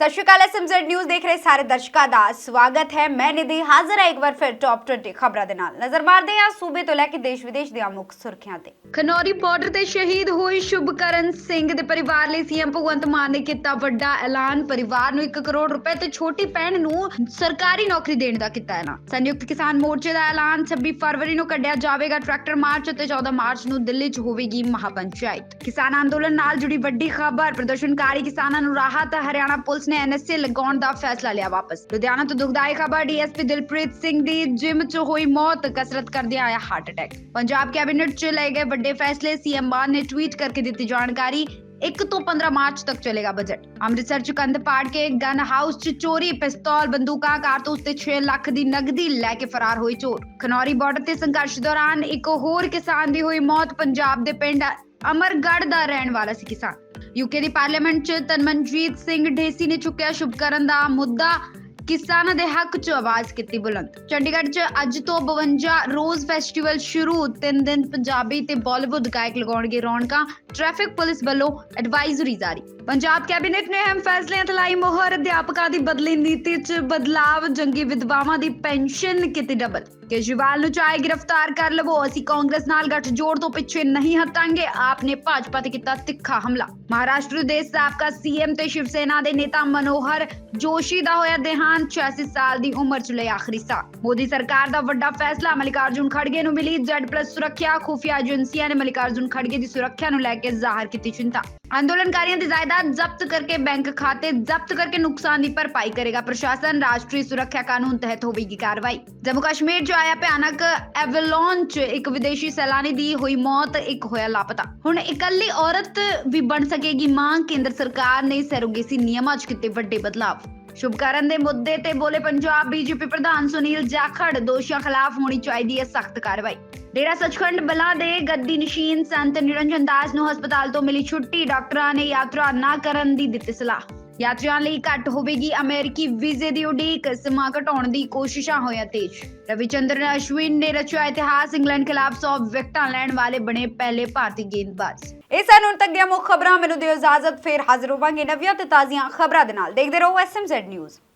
ਸਤਿ ਸ਼੍ਰੀ ਅਕਾਲ, SMZ news ਦੇਖ ਰਹੇ ਸਾਰੇ ਦਰਸ਼ਕਾਂ ਦਾ ਸਵਾਗਤ ਹੈ। ਮੈਂ ਨਿਧੀ ਹਾਜ਼ਰ ਹਾਂ, ਇੱਕ ਵਾਰ ਫਿਰ ਟੌਪ 20 ਖਬਰਾਂ ਦੇ ਨਾਲ। ਨਜ਼ਰ ਮਾਰਦੇ ਹਾਂ ਸੂਬੇ ਤੋਂ ਲੈ ਕੇ ਦੇਸ਼ ਵਿਦੇਸ਼ ਦੀਆਂ ਮੁੱਖ ਸੁਰਖੀਆਂ ਤੇ। ਖਨੌਰੀ ਬਾਰਡਰ ਤੇ ਸ਼ਹੀਦ ਹੋਏ ਸ਼ੁਭਕਰਨ ਸਿੰਘ ਦੇ ਪਰਿਵਾਰ ਲਈ ਸੀਐਮ ਭਗਵੰਤ ਮਾਨ ਨੇ ਕੀਤਾ ਵੱਡਾ ਐਲਾਨ। ਪਰਿਵਾਰ ਨੂੰ 1 ਕਰੋੜ ਰੁਪਏ ਤੇ ਛੋਟੀ ਭੈਣ ਨੂੰ ਸਰਕਾਰੀ ਨੌਕਰੀ ਦੇਣ ਦਾ ਕੀਤਾ ਐਲਾਨ। ਸੰਯੁਕਤ ਕਿਸਾਨ ਮੋਰਚੇ ਦਾ ਐਲਾਨ 26 ਫਰਵਰੀ ਨੂੰ ਕੱਢਿਆ ਜਾਵੇਗਾ। ਟਰੈਕਟਰ ਮਾਰਚ ਅਤੇ 14 ਮਾਰਚ ਨੂੰ ਦਿੱਲੀ 'ਚ ਹੋਵੇਗੀ ਮਹਾਪੰਚਾਇਤ। ਕਿਸਾਨ ਅੰਦੋਲਨ ਨਾਲ ਜੁੜੀ ਵੱਡੀ ਖਬਰ। ਪ੍ਰਦਰਸ਼ਨਕਾਰੀ ਕਿਸਾਨਾਂ ਨੂੰ ਰਾਹਤ, ਹਰਿਆਣਾ ਪੁਲਿਸ ਨੇ ਐਨਐਸਏ ਲਗਾਉਣ ਦਾ ਫੈਸਲਾ ਲਿਆ ਵਾਪਸ। ਲੁਧਿਆਣਾ ਤੋਂ ਦੁਖਦਾਈ ਖਬਰ, ਡੀਐਸਪੀ ਦਿਲਪ੍ਰੀਤ ਸਿੰਘ ਦੀ ਜਿਮ 'ਚ ਹੋਈ ਮੌਤ, ਕਸਰਤ ਕਰਦਿਆਂ ਆਇਆ ਹਾਰਟ ਅਟੈਕ। ਪੰਜਾਬ ਕੈਬਨਿਟ 'ਚ ਲਏ ਗਏ ਵੱਡੇ ਫੈਸਲੇ, ਸੀਐਮ ਮਾਨ ਨੇ ਟਵੀਟ ਕਰਕੇ ਦਿੱਤੀ ਜਾਣਕਾਰੀ 1 ਤੋਂ 15 ਮਾਰਚ ਤੱਕ ਚੱਲੇਗਾ ਬਜਟ। ਅੰਮ੍ਰਿਤਸਰ ਚ ਕੰਧ ਕੇ ਗਨ ਹਾਊਸ ਚ ਚੋਰੀ, ਪਿਸਤੌਲ, ਬੰਦੂਕਾਂ, ਕਾਰਤੂਸ ਤੇ 6 ਲੱਖ ਦੀ ਨਗਦੀ ਲੈ ਕੇ ਫਰਾਰ ਹੋਏ ਚੋਰ। ਖਨੌਰੀ ਬਾਰਡਰ ਤੇ ਸੰਘਰਸ਼ ਦੌਰਾਨ ਇੱਕ ਹੋਰ ਕਿਸਾਨ ਦੀ ਹੋਈ ਮੌਤ, ਪੰਜਾਬ ਦੇ ਪਿੰਡ ਅਮਰਗੜ੍ਹ ਦਾ ਰਹਿਣ ਵਾਲਾ ਸੀ ਕਿਸਾਨ। ਯੂਕੇ ਦੀ ਪਾਰਲੀਮੈਂਟ ਚ ਤਨਮਨਜੀਤ ਸਿੰਘ ਢੇਸੀ ਨੇ ਚੁੱਕਿਆ ਸ਼ੁਭਕਰਨ ਦਾ ਮੁੱਦਾ। ਕਿਸਾਨਾਂ ਦੇ ਹੱਕ 'ਚ ਆਵਾਜ਼ ਕੀਤੀ ਬੁਲੰਦ। ਚੰਡੀਗੜ੍ਹ 'ਚ ਅੱਜ ਤੋਂ 52 ਰੋਜ਼ ਫੈਸਟੀਵਲ ਸ਼ੁਰੂ। ਤਿੰਨ ਦਿਨ ਪੰਜਾਬੀ ਤੇ ਬਾਲੀਵੁੱਡ ਗਾਇਕ ਲਗਾਉਣਗੇ ਰੌਣਕਾਂ। ਟ੍ਰੈਫਿਕ ਪੁਲਿਸ ਵੱਲੋਂ ਐਡਵਾਈਜ਼ਰੀ ਜਾਰੀ। ਪੰਜਾਬ ਕੈਬਨਿਟ ਨੇ ਅਹਿਮ ਫੈਸਲਿਆਂ ਤੇ ਲਾਈ ਮੋਹਰ। ਅਧਿਆਪਕਾਂ ਦੀ ਬਦਲੀ ਨੀਤੀ 'ਚ ਬਦਲਾਵ। ਜੰਗੀ ਵਿਧਵਾਵਾਂ ਦੀ ਪੈਨਸ਼ਨ ਕੀਤੀ ਡਬਲ ਕੇਜਰੀਵਾਲ ਨੂੰ ਚਾਹੇ ਗ੍ਰਿਫਤਾਰ ਕਰ ਲਵੋ। ਅਸੀਂ ਕਾਂਗਰਸ ਨਾਲ ਗੱਠਜੋੜ ਤੋਂ ਪਿੱਛੇ ਨਹੀਂ ਹਟਾਂਗੇ। ਆਪ ਨੇ ਭਾਜਪਾ ਤੇ ਕੀਤਾ ਤਿੱਖਾ ਹਮਲਾ। ਮਹਾਰਾਸ਼ਟਰ ਦੇ ਸਾਬਕਾ ਸੀਐਮ ਤੇ ਸ਼ਿਵ ਸੈਨਾ ਦੇ ਨੇਤਾ ਮਨੋਹਰ ਜੋਸ਼ੀ ਦਾ ਹੋਇਆ ਦੇਹਾਂਤ 86 ਸਾਲ ਦੀ ਉਮਰ 'ਚ ਲਈ ਆਖਰੀ ਸਾਹ। ਮੋਦੀ ਸਰਕਾਰ ਦਾ ਵੱਡਾ ਫੈਸਲਾ, ਮਲਿਕਾਰਜੁਨ ਖੜਗੇ ਨੂੰ ਮਿਲੀ Z+ ਸੁਰੱਖਿਆ। ਖੁਫੀਆ ਏਜੰਸੀਆਂ ਨੇ ਮਲਿਕਾਰਜੁਨ ਖੜਗੇ ਦੀ ਸੁਰੱਖਿਆ ਨੂੰ ਲੈ ਕੇ ਜ਼ਾਹਰ ਕੀਤੀ ਚਿੰਤਾ। ਅੰਦੋਲਨਕਾਰੀਆਂ ਦੀ ਜਾਇਦਾਦ ਜ਼ਬਤ ਕਰਕੇ ਬੈਂਕ ਖਾਤੇ ਜ਼ਬਤ ਕਰਕੇ ਨੁਕਸਾਨ ਦੀ ਭਰਪਾਈ ਕਰੇਗਾ ਪ੍ਰਸ਼ਾਸਨ। ਰਾਸ਼ਟਰੀ ਸੁਰੱਖਿਆ ਕਾਨੂੰਨ ਤਹਿਤ ਹੋਵੇਗੀ ਕਾਰਵਾਈ। ਜੰਮੂ ਕਸ਼ਮੀਰ 'ਚ ਆਇਆ ਭਿਆਨਕ ਐਵਲੋਨ 'ਚ ਇੱਕ ਵਿਦੇਸ਼ੀ ਸੈਲਾਨੀ ਦੀ ਹੋਈ ਮੌਤ, ਇੱਕ ਹੋਇਆ ਲਾਪਤਾ। ਹੁਣ ਇਕੱਲੀ ਔਰਤ ਵੀ ਬਣ ਸਕੇਗੀ ਮਾਂ, ਕੇਂਦਰ ਸਰਕਾਰ ਨੇ ਸਰੋਗੇਸੀ ਨਿਯਮਾਂ 'ਚ ਕੀਤੇ ਵੱਡੇ ਬਦਲਾਵ। ਸ਼ੁਭਕਰਨ ਦੇ ਮੁੱਦੇ ਤੇ ਬੋਲੇ ਪੰਜਾਬ ਬੀਜੇਪੀ ਪ੍ਰਧਾਨ ਸੁਨੀਲ ਜਾਖੜ, ਦੋਸ਼ੀਆਂ ਖਿਲਾਫ ਹੋਣੀ ਚਾਹੀਦੀ ਹੈ ਸਖਤ ਕਾਰਵਾਈ। ਡੇਰਾ ਸੱਚਖੰਡ ਬਲਾ ਦੇ ਗੱਦੀ ਨਸ਼ੀਨ ਸੰਤ ਨਿਰੰਜਨ ਦਾਸ ਨੂੰ ਹਸਪਤਾਲ ਤੋਂ ਮਿਲੀ ਛੁੱਟੀ, ਡਾਕਟਰਾਂ ਨੇ ਯਾਤਰਾ ਨਾ ਕਰਨ ਦੀ ਦਿੱਤੀ ਸਲਾਹ। ਯਾਤਰੀਆਂ ਲਈ ਘੱਟ ਹੋਵੇਗੀ ਅਮਰੀਕੀ ਵੀਜ਼ੇ ਦੀ ਉਡੀਕ ਸਮਾਂ ਘਟਾਉਣ ਦੀ ਕੋਸ਼ਿਸ਼ਾਂ ਹੋਈਆਂ ਤੇਜ਼। ਰਵਿਚੰਦਰਨ ਅਸ਼ਵਿਨ ਨੇ ਰਚਿਆ ਇਤਿਹਾਸ, ਇੰਗਲੈਂਡ ਖਿਲਾਫ 100 ਵਿਕਟਾਂ ਲੈਣ ਵਾਲੇ ਬਣੇ ਪਹਿਲੇ ਭਾਰਤੀ ਗੇਂਦਬਾਜ਼। ਇਹ ਸਨ ਹੁਣ ਤੱਕ ਦੀਆਂ ਮੁੱਖ ਖਬਰਾਂ, ਮੈਨੂੰ ਦਿਓ ਇਜਾਜ਼ਤ, ਫੇਰ ਹਾਜ਼ਰ ਹੋਵਾਂਗੇ ਨਵੀਆਂ ਤੇ ਤਾਜ਼ੀਆਂ ਖਬਰਾਂ ਦੇ ਨਾਲ। ਦੇਖਦੇ ਰਹੋ ਐਸਐਮਜ਼ੈਡ ਨਿਊਜ਼।